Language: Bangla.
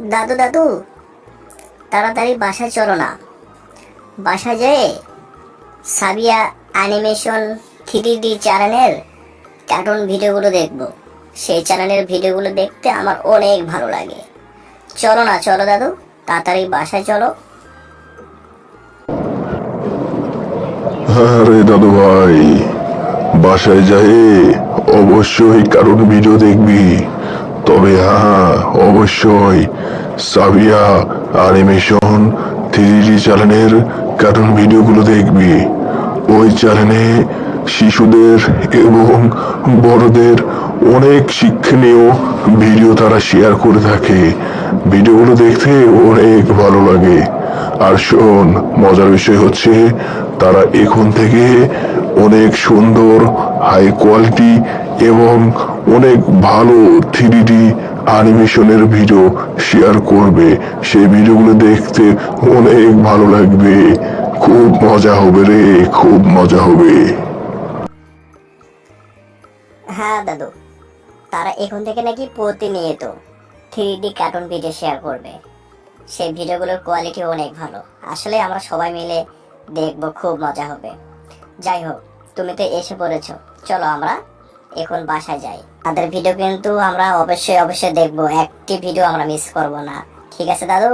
দাদু দাদু, তাড়াতাড়ি বাসায় চলো না। বাসা যেয়ে সাবিয়া অ্যানিমেশন থ্রি ডি চ্যানেলের কার্টুন ভিডিওগুলো দেখব। সেই চ্যানেলের ভিডিওগুলো দেখতে আমার অনেক ভালো লাগে। চলো না, চলো দাদু, তাড়াতাড়ি বাসায় চলো। আরে দাদু ভাই, বাসায় যাই অবশ্যই কারণ ভিডিও দেখবি। তবে হ্যাঁ অবশ্যই। সাবিয়া অ্যানিমেশন থ্রি ডি চ্যানেলের কার্টুন ভিডিওগুলো দেখবি। ওই চ্যানেলে শিশুদের এবং বড়দের অনেক শিক্ষণীয় ভিডিও তারা শেয়ার করে থাকে। ভিডিওগুলো দেখতে অনেক ভালো লাগে। আর শোন, মজার বিষয় হচ্ছে, তারা এখন থেকে অনেক সুন্দর হাই কোয়ালিটি এবং অনেক ভালো থ্রি ডি অ্যানিমেশনের ভিডিও শেয়ার করবে। সেই ভিডিওগুলো দেখতে অনেক ভালো লাগবে। খুব মজা হবে রে, খুব মজা হবে। হ্যাঁ দাদু, তারা এখন থেকে নাকি প্রতিনিয়ত three D cartoon video share করবে। সেই ভিডিওগুলোর কোয়ালিটি অনেক ভালো। আসলে আমরা সবাই মিলে দেখব, খুব মজা হবে। যাই হোক তুমি তো এসে পড়েছ। চলো আমরা এখন বাসায় যাই। তাদের ভিডিও কিন্তু আমরা অবশ্যই অবশ্যই দেখব। একটি ভিডিও আমরা মিস করব না। ঠিক আছে দাদু?